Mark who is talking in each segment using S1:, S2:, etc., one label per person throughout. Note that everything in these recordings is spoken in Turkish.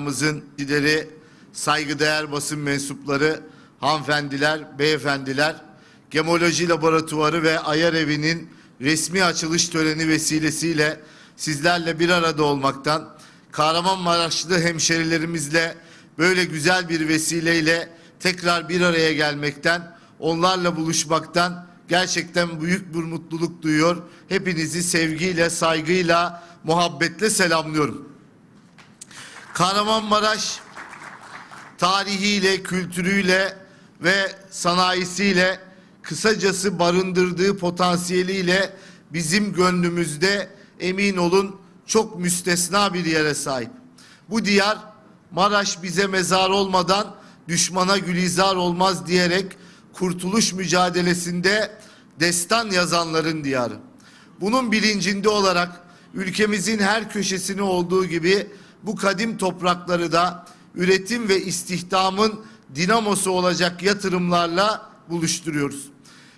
S1: Mızın lideri, saygıdeğer basın mensupları, hanımefendiler, beyefendiler, Gemoloji Laboratuvarı ve Ayar Evi'nin resmi açılış töreni vesilesiyle sizlerle bir arada olmaktan, Kahramanmaraşlı hemşerilerimizle böyle güzel bir vesileyle tekrar bir araya gelmekten, onlarla buluşmaktan gerçekten büyük bir mutluluk duyuyor. Hepinizi sevgiyle, saygıyla, muhabbetle selamlıyorum. Kahramanmaraş tarihiyle, kültürüyle ve sanayisiyle kısacası barındırdığı potansiyeliyle bizim gönlümüzde emin olun çok müstesna bir yere sahip. Bu diyar Maraş bize mezar olmadan düşmana gülizar olmaz diyerek kurtuluş mücadelesinde destan yazanların diyarı. Bunun bilincinde olarak ülkemizin her köşesini olduğu gibi bu kadim toprakları da üretim ve istihdamın dinamosu olacak yatırımlarla buluşturuyoruz.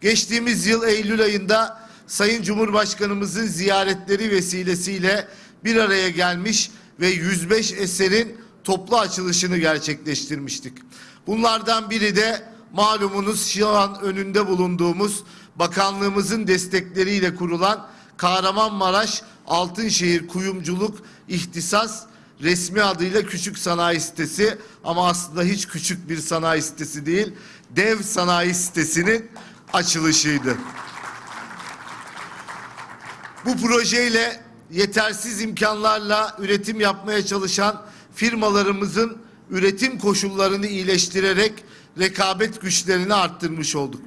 S1: Geçtiğimiz yıl Eylül ayında Sayın Cumhurbaşkanımızın ziyaretleri vesilesiyle bir araya gelmiş ve 105 eserin toplu açılışını gerçekleştirmiştik. Bunlardan biri de malumunuz şu an önünde bulunduğumuz bakanlığımızın destekleriyle kurulan Kahramanmaraş Altınşehir Kuyumculuk İhtisas resmi adıyla küçük sanayi sitesi ama aslında hiç küçük bir sanayi sitesi değil, dev sanayi sitesinin açılışıydı. Bu projeyle yetersiz imkanlarla üretim yapmaya çalışan firmalarımızın üretim koşullarını iyileştirerek rekabet güçlerini arttırmış olduk.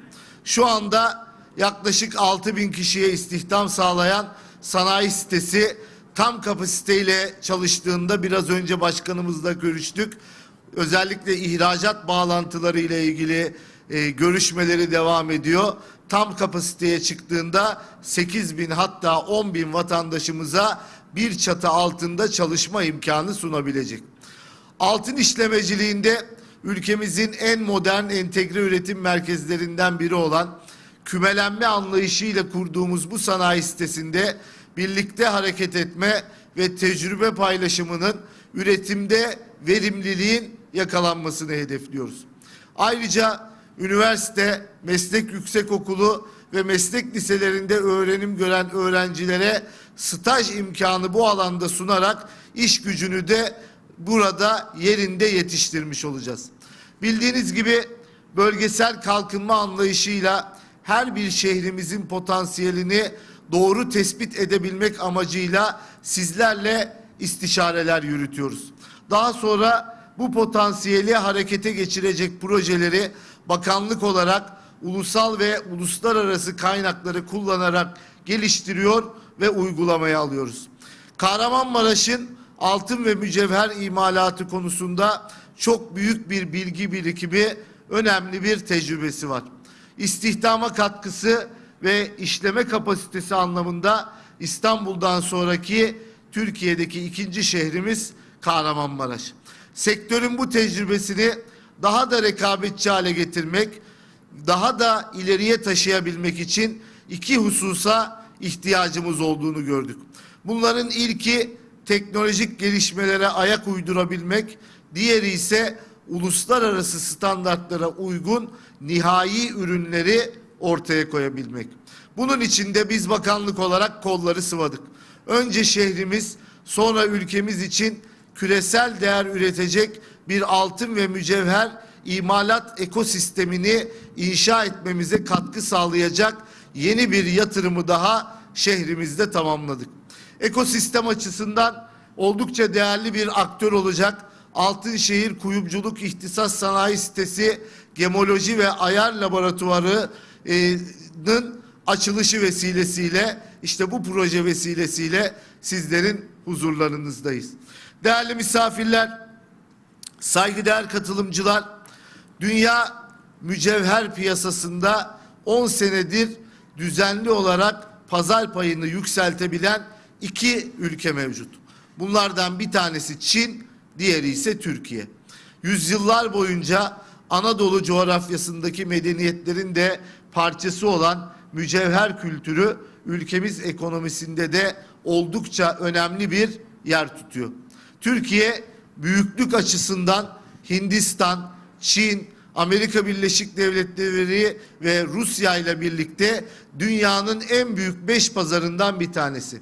S1: Şu anda yaklaşık 6 bin kişiye istihdam sağlayan sanayi sitesi tam kapasiteyle çalıştığında biraz önce başkanımızla görüştük. Özellikle ihracat bağlantıları ile ilgili e, görüşmeleri devam ediyor. Tam kapasiteye çıktığında 8 bin hatta 10 bin vatandaşımıza bir çatı altında çalışma imkanı sunabilecek. Altın işlemeciliğinde ülkemizin en modern entegre üretim merkezlerinden biri olan kümelenme anlayışıyla kurduğumuz bu sanayi sitesinde birlikte hareket etme ve tecrübe paylaşımının üretimde verimliliğin yakalanmasını hedefliyoruz. Ayrıca üniversite, meslek yüksekokulu ve meslek liselerinde öğrenim gören öğrencilere staj imkanı bu alanda sunarak iş gücünü de burada yerinde yetiştirmiş olacağız. Bildiğiniz gibi bölgesel kalkınma anlayışıyla her bir şehrimizin potansiyelini doğru tespit edebilmek amacıyla sizlerle istişareler yürütüyoruz. Daha sonra bu potansiyeli harekete geçirecek projeleri bakanlık olarak ulusal ve uluslararası kaynakları kullanarak geliştiriyor ve uygulamaya alıyoruz. Kahramanmaraş'ın altın ve mücevher imalatı konusunda çok büyük bir bilgi birikimi, önemli bir tecrübesi var. İstihdama katkısı ve işleme kapasitesi anlamında İstanbul'dan sonraki Türkiye'deki ikinci şehrimiz Kahramanmaraş. Sektörün bu tecrübesini daha da rekabetçi hale getirmek, daha da ileriye taşıyabilmek için iki hususa ihtiyacımız olduğunu gördük. Bunların ilki teknolojik gelişmelere ayak uydurabilmek, diğeri ise uluslararası standartlara uygun nihai ürünleri ortaya koyabilmek. Bunun için de biz bakanlık olarak kolları sıvadık. Önce şehrimiz, sonra ülkemiz için küresel değer üretecek bir altın ve mücevher imalat ekosistemini inşa etmemize katkı sağlayacak yeni bir yatırımı daha şehrimizde tamamladık. Ekosistem açısından oldukça değerli bir aktör olacak Altınşehir Kuyumculuk İhtisas Sanayi Sitesi Gemoloji ve Ayar Laboratuvarı'nın açılışı vesilesiyle işte bu proje vesilesiyle sizlerin huzurlarınızdayız. Değerli misafirler, saygıdeğer katılımcılar, dünya mücevher piyasasında 10 senedir düzenli olarak pazar payını yükseltebilen iki ülke mevcut. Bunlardan bir tanesi Çin, diğeri ise Türkiye. Yüzyıllar boyunca Anadolu coğrafyasındaki medeniyetlerin de parçası olan mücevher kültürü ülkemiz ekonomisinde de oldukça önemli bir yer tutuyor. Türkiye büyüklük açısından Hindistan, Çin, Amerika Birleşik Devletleri ve Rusya ile birlikte dünyanın en büyük beş pazarından bir tanesi.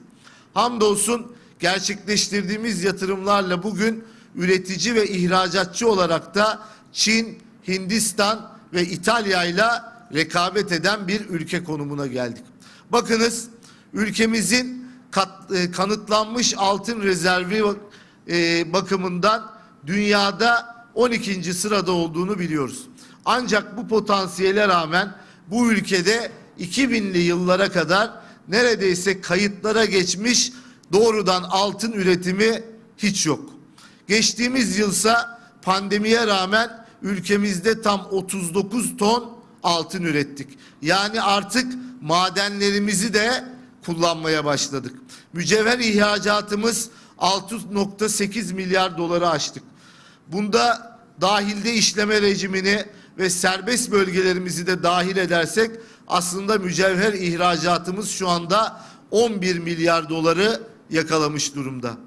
S1: Hamdolsun gerçekleştirdiğimiz yatırımlarla bugün üretici ve ihracatçı olarak da Çin, Hindistan ve İtalya ile rekabet eden bir ülke konumuna geldik. Bakınız ülkemizin kat- e, kanıtlanmış altın rezervi e, bakımından dünyada 12. sırada olduğunu biliyoruz. Ancak bu potansiyele rağmen bu ülkede 2000'li yıllara kadar neredeyse kayıtlara geçmiş doğrudan altın üretimi hiç yok. Geçtiğimiz yılsa pandemiye rağmen ülkemizde tam 39 ton altın ürettik. Yani artık madenlerimizi de kullanmaya başladık. Mücevher ihracatımız 6.8 milyar doları aştık. Bunda dahilde işleme rejimini ve serbest bölgelerimizi de dahil edersek aslında mücevher ihracatımız şu anda 11 milyar doları yakalamış durumda.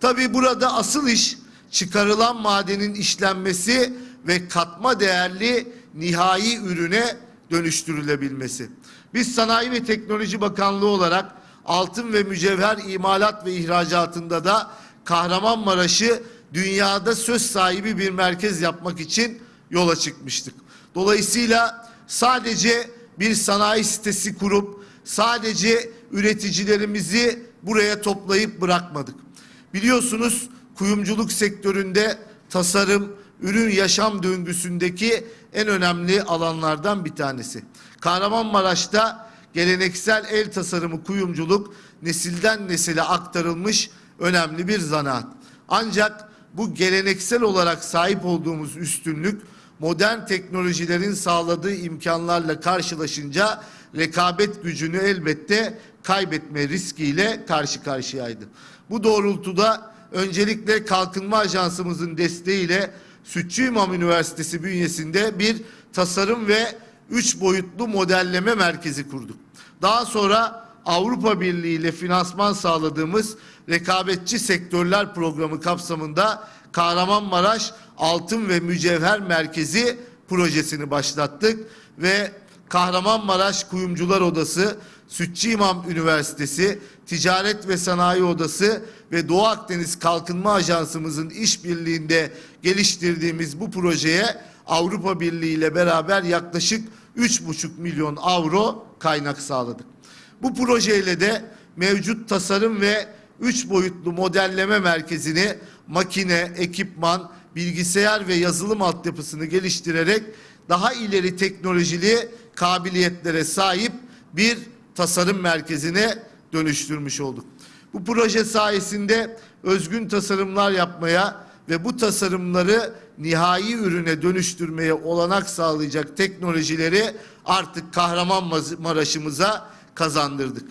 S1: Tabi burada asıl iş çıkarılan madenin işlenmesi ve katma değerli nihai ürüne dönüştürülebilmesi. Biz Sanayi ve Teknoloji Bakanlığı olarak altın ve mücevher imalat ve ihracatında da Kahramanmaraş'ı dünyada söz sahibi bir merkez yapmak için yola çıkmıştık. Dolayısıyla sadece bir sanayi sitesi kurup sadece üreticilerimizi buraya toplayıp bırakmadık. Biliyorsunuz kuyumculuk sektöründe tasarım, ürün yaşam döngüsündeki en önemli alanlardan bir tanesi. Kahramanmaraş'ta geleneksel el tasarımı kuyumculuk nesilden nesile aktarılmış önemli bir zanaat. Ancak bu geleneksel olarak sahip olduğumuz üstünlük modern teknolojilerin sağladığı imkanlarla karşılaşınca rekabet gücünü elbette kaybetme riskiyle karşı karşıyaydı. Bu doğrultuda öncelikle Kalkınma Ajansımızın desteğiyle Sütçü İmam Üniversitesi bünyesinde bir tasarım ve üç boyutlu modelleme merkezi kurduk. Daha sonra Avrupa Birliği ile finansman sağladığımız rekabetçi sektörler programı kapsamında Kahramanmaraş Altın ve Mücevher Merkezi projesini başlattık ve Kahramanmaraş Kuyumcular Odası, Sütçü İmam Üniversitesi, Ticaret ve Sanayi Odası ve Doğu Akdeniz Kalkınma Ajansımızın işbirliğinde geliştirdiğimiz bu projeye Avrupa Birliği ile beraber yaklaşık 3,5 milyon avro kaynak sağladık. Bu projeyle de mevcut tasarım ve üç boyutlu modelleme merkezini makine, ekipman, bilgisayar ve yazılım altyapısını geliştirerek daha ileri teknolojili kabiliyetlere sahip bir tasarım merkezine dönüştürmüş olduk. Bu proje sayesinde özgün tasarımlar yapmaya ve bu tasarımları nihai ürüne dönüştürmeye olanak sağlayacak teknolojileri artık Kahramanmaraş'ımıza kazandırdık.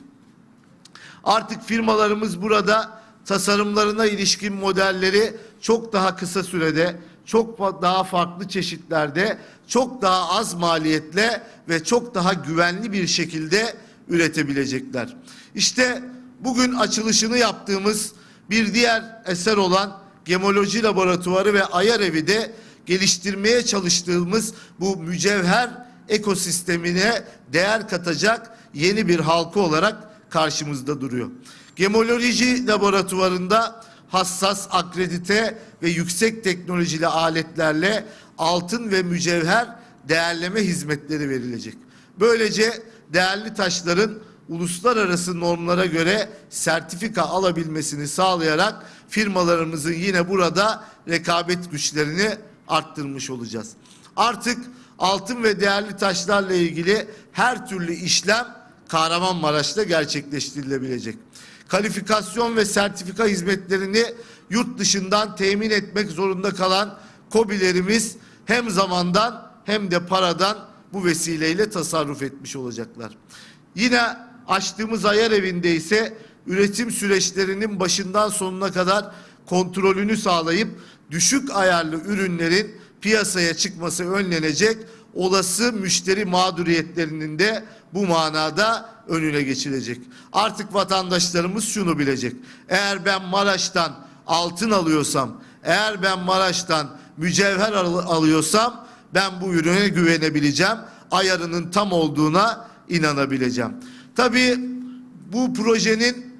S1: Artık firmalarımız burada tasarımlarına ilişkin modelleri çok daha kısa sürede, çok daha farklı çeşitlerde, çok daha az maliyetle ve çok daha güvenli bir şekilde üretebilecekler. İşte bugün açılışını yaptığımız bir diğer eser olan Gemoloji Laboratuvarı ve Ayar Evi de geliştirmeye çalıştığımız bu mücevher ekosistemine değer katacak yeni bir halka olarak karşımızda duruyor. Gemoloji laboratuvarında hassas, akredite ve yüksek teknolojili aletlerle altın ve mücevher değerleme hizmetleri verilecek. Böylece değerli taşların uluslararası normlara göre sertifika alabilmesini sağlayarak firmalarımızın yine burada rekabet güçlerini arttırmış olacağız. Artık altın ve değerli taşlarla ilgili her türlü işlem Kahramanmaraş'ta gerçekleştirilebilecek. Kalifikasyon ve sertifika hizmetlerini yurt dışından temin etmek zorunda kalan KOBİ'lerimiz hem zamandan hem de paradan bu vesileyle tasarruf etmiş olacaklar. Yine açtığımız ayar evinde ise üretim süreçlerinin başından sonuna kadar kontrolünü sağlayıp düşük ayarlı ürünlerin piyasaya çıkması önlenecek olası müşteri mağduriyetlerinin de bu manada önüne geçilecek. Artık vatandaşlarımız şunu bilecek. Eğer ben Maraş'tan altın alıyorsam, Eğer ben Maraş'tan mücevher al- alıyorsam ben bu ürüne güvenebileceğim. Ayarının tam olduğuna inanabileceğim. Tabii bu projenin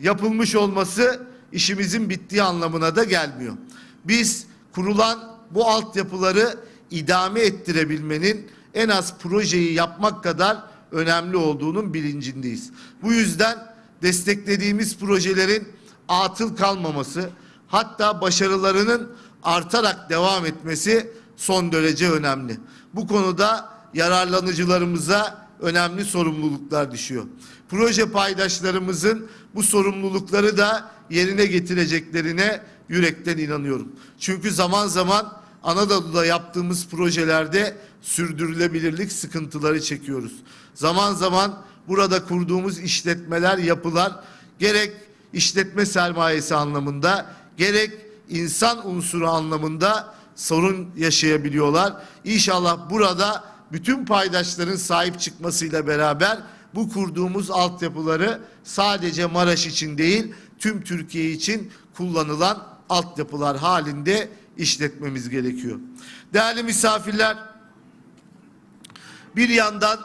S1: yapılmış olması işimizin bittiği anlamına da gelmiyor. Biz kurulan bu altyapıları idame ettirebilmenin en az projeyi yapmak kadar önemli olduğunun bilincindeyiz. Bu yüzden desteklediğimiz projelerin atıl kalmaması, hatta başarılarının artarak devam etmesi son derece önemli. Bu konuda yararlanıcılarımıza önemli sorumluluklar düşüyor. Proje paydaşlarımızın bu sorumlulukları da yerine getireceklerine yürekten inanıyorum. Çünkü zaman zaman Anadolu'da yaptığımız projelerde sürdürülebilirlik sıkıntıları çekiyoruz. Zaman zaman burada kurduğumuz işletmeler, yapılar gerek işletme sermayesi anlamında gerek insan unsuru anlamında sorun yaşayabiliyorlar. İnşallah burada bütün paydaşların sahip çıkmasıyla beraber bu kurduğumuz altyapıları sadece Maraş için değil tüm Türkiye için kullanılan altyapılar halinde işletmemiz gerekiyor. Değerli misafirler, bir yandan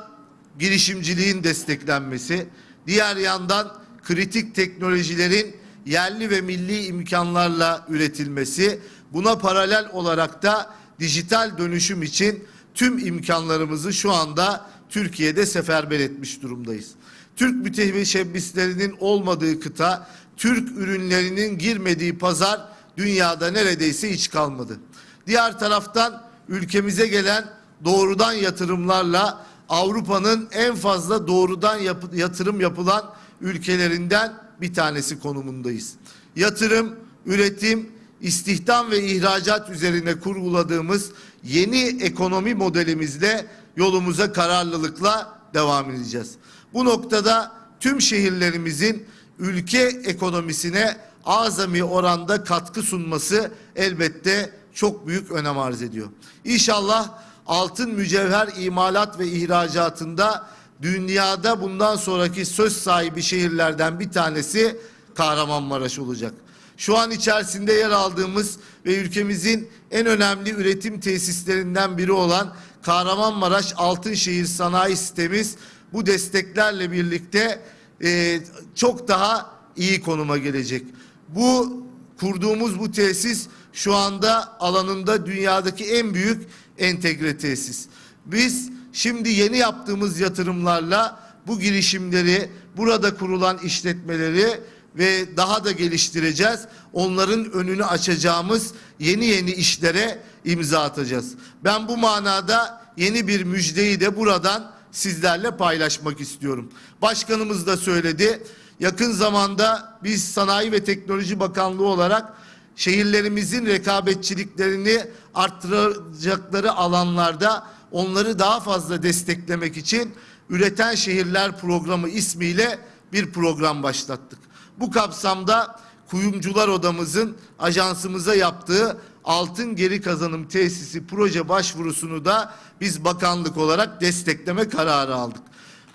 S1: girişimciliğin desteklenmesi, diğer yandan kritik teknolojilerin yerli ve milli imkanlarla üretilmesi, buna paralel olarak da dijital dönüşüm için tüm imkanlarımızı şu anda Türkiye'de seferber etmiş durumdayız. Türk müteşebbislerinin olmadığı kıta, Türk ürünlerinin girmediği pazar dünyada neredeyse hiç kalmadı. Diğer taraftan ülkemize gelen doğrudan yatırımlarla Avrupa'nın en fazla doğrudan yapı- yatırım yapılan ülkelerinden bir tanesi konumundayız. Yatırım, üretim, istihdam ve ihracat üzerine kurguladığımız yeni ekonomi modelimizle yolumuza kararlılıkla devam edeceğiz. Bu noktada tüm şehirlerimizin ülke ekonomisine azami oranda katkı sunması elbette çok büyük önem arz ediyor. İnşallah altın mücevher imalat ve ihracatında dünyada bundan sonraki söz sahibi şehirlerden bir tanesi Kahramanmaraş olacak. Şu an içerisinde yer aldığımız ve ülkemizin en önemli üretim tesislerinden biri olan Kahramanmaraş Altınşehir Sanayi Sistemiz bu desteklerle birlikte e, çok daha iyi konuma gelecek. Bu kurduğumuz bu tesis şu anda alanında dünyadaki en büyük entegre tesis. Biz şimdi yeni yaptığımız yatırımlarla bu girişimleri, burada kurulan işletmeleri ve daha da geliştireceğiz. Onların önünü açacağımız yeni yeni işlere imza atacağız. Ben bu manada yeni bir müjdeyi de buradan sizlerle paylaşmak istiyorum. Başkanımız da söyledi. Yakın zamanda biz Sanayi ve Teknoloji Bakanlığı olarak şehirlerimizin rekabetçiliklerini arttıracakları alanlarda onları daha fazla desteklemek için Üreten Şehirler Programı ismiyle bir program başlattık. Bu kapsamda Kuyumcular Odamızın ajansımıza yaptığı altın geri kazanım tesisi proje başvurusunu da biz bakanlık olarak destekleme kararı aldık.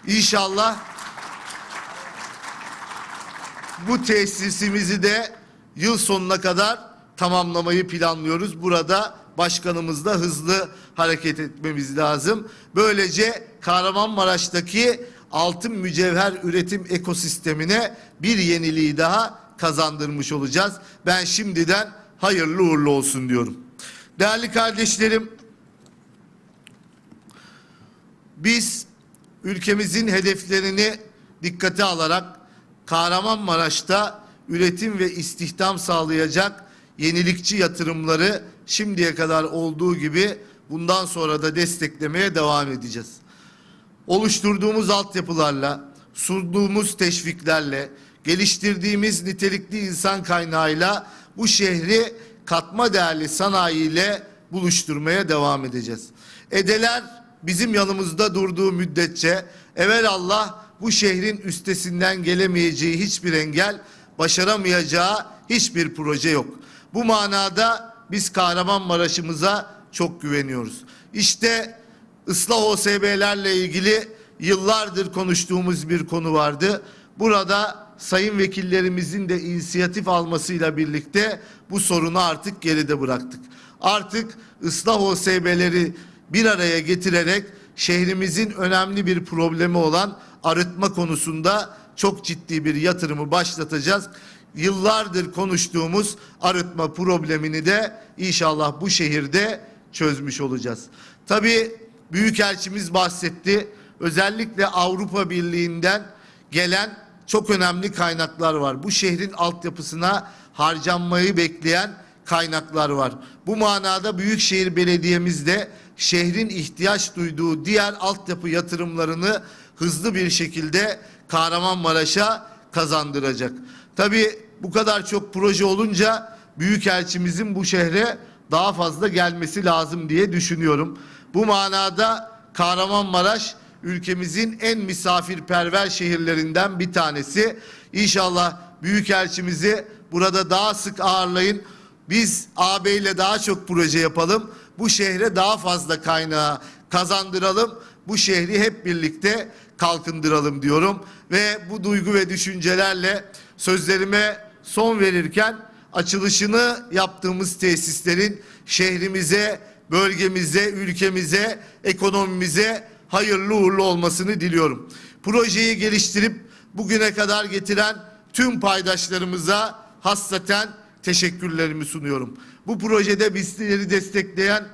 S1: İnşallah bu tesisimizi de yıl sonuna kadar tamamlamayı planlıyoruz. Burada başkanımızla hızlı hareket etmemiz lazım. Böylece Kahramanmaraş'taki altın mücevher üretim ekosistemine bir yeniliği daha kazandırmış olacağız. Ben şimdiden hayırlı uğurlu olsun diyorum. Değerli kardeşlerim, biz ülkemizin hedeflerini dikkate alarak Kahramanmaraş'ta üretim ve istihdam sağlayacak yenilikçi yatırımları şimdiye kadar olduğu gibi bundan sonra da desteklemeye devam edeceğiz. Oluşturduğumuz altyapılarla, sunduğumuz teşviklerle, geliştirdiğimiz nitelikli insan kaynağıyla bu şehri katma değerli sanayiyle buluşturmaya devam edeceğiz. Edeler bizim yanımızda durduğu müddetçe evelallah bu şehrin üstesinden gelemeyeceği hiçbir engel, başaramayacağı hiçbir proje yok. Bu manada biz Kahramanmaraş'ımıza çok güveniyoruz. İşte ıslah OSB'lerle ilgili yıllardır konuştuğumuz bir konu vardı. Burada sayın vekillerimizin de inisiyatif almasıyla birlikte bu sorunu artık geride bıraktık. Artık ıslah OSB'leri bir araya getirerek şehrimizin önemli bir problemi olan arıtma konusunda çok ciddi bir yatırımı başlatacağız. Yıllardır konuştuğumuz arıtma problemini de inşallah bu şehirde çözmüş olacağız. Tabii Büyükelçimiz bahsetti. Özellikle Avrupa Birliği'nden gelen çok önemli kaynaklar var. Bu şehrin altyapısına harcanmayı bekleyen kaynaklar var. Bu manada Büyükşehir Belediye'miz de şehrin ihtiyaç duyduğu diğer altyapı yatırımlarını hızlı bir şekilde Kahramanmaraş'a kazandıracak. Tabii bu kadar çok proje olunca Büyükelçimizin bu şehre daha fazla gelmesi lazım diye düşünüyorum. Bu manada Kahramanmaraş ülkemizin en misafirperver şehirlerinden bir tanesi. İnşallah Büyükelçimizi burada daha sık ağırlayın. Biz AB ile daha çok proje yapalım. Bu şehre daha fazla kaynağı kazandıralım. Bu şehri hep birlikte kalkındıralım diyorum. Ve bu duygu ve düşüncelerle sözlerime son verirken açılışını yaptığımız tesislerin şehrimize, bölgemize, ülkemize, ekonomimize hayırlı uğurlu olmasını diliyorum. Projeyi geliştirip bugüne kadar getiren tüm paydaşlarımıza hassaten teşekkürlerimi sunuyorum. Bu projede bizleri destekleyen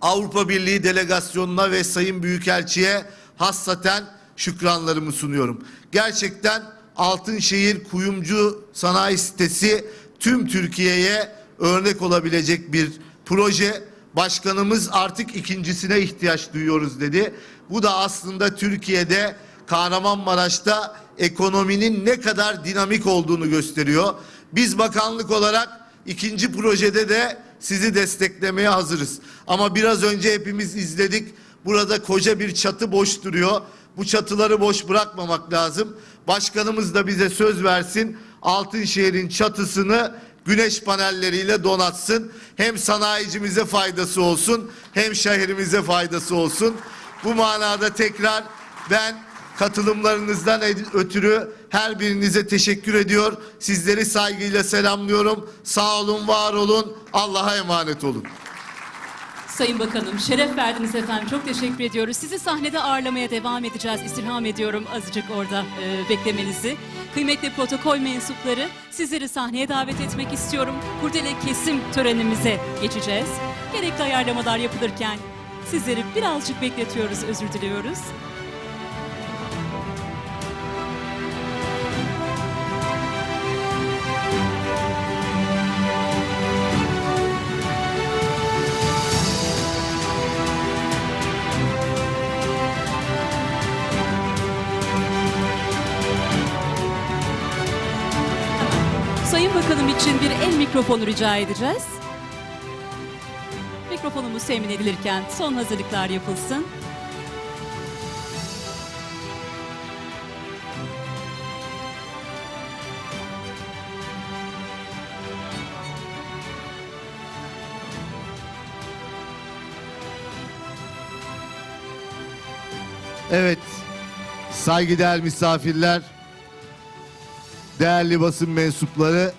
S1: Avrupa Birliği delegasyonuna ve Sayın Büyükelçi'ye hassaten şükranlarımı sunuyorum. Gerçekten Altınşehir Kuyumcu Sanayi Sitesi tüm Türkiye'ye örnek olabilecek bir proje. Başkanımız artık ikincisine ihtiyaç duyuyoruz dedi. Bu da aslında Türkiye'de Kahramanmaraş'ta ekonominin ne kadar dinamik olduğunu gösteriyor. Biz bakanlık olarak ikinci projede de sizi desteklemeye hazırız. Ama biraz önce hepimiz izledik. Burada koca bir çatı boş duruyor. Bu çatıları boş bırakmamak lazım. Başkanımız da bize söz versin. Altınşehir'in çatısını güneş panelleriyle donatsın. Hem sanayicimize faydası olsun, hem şehrimize faydası olsun. Bu manada tekrar ben katılımlarınızdan ötürü her birinize teşekkür ediyor. Sizleri saygıyla selamlıyorum. Sağ olun, var olun. Allah'a emanet olun.
S2: Sayın Bakanım, şeref verdiniz efendim. Çok teşekkür ediyoruz. Sizi sahnede ağırlamaya devam edeceğiz. İstirham ediyorum azıcık orada e, beklemenizi. Kıymetli protokol mensupları, sizleri sahneye davet etmek istiyorum. Kurdele kesim törenimize geçeceğiz. Gerekli ayarlamalar yapılırken sizleri birazcık bekletiyoruz, özür diliyoruz. Mikrofonu rica edeceğiz. Mikrofonumuz temin edilirken son hazırlıklar yapılsın.
S1: Evet, saygıdeğer misafirler, değerli basın mensupları,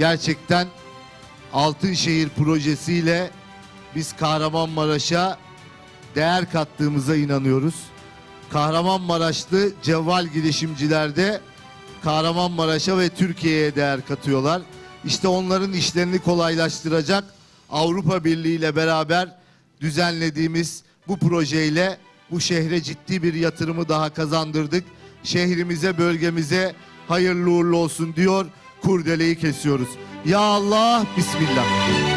S1: gerçekten Altınşehir projesiyle biz Kahramanmaraş'a değer kattığımıza inanıyoruz. Kahramanmaraşlı cevval girişimciler de Kahramanmaraş'a ve Türkiye'ye değer katıyorlar. İşte onların işlerini kolaylaştıracak Avrupa Birliği ile beraber düzenlediğimiz bu projeyle bu şehre ciddi bir yatırımı daha kazandırdık. Şehrimize, bölgemize hayırlı uğurlu olsun diyor. Kurdeleyi kesiyoruz. Ya Allah, Bismillah.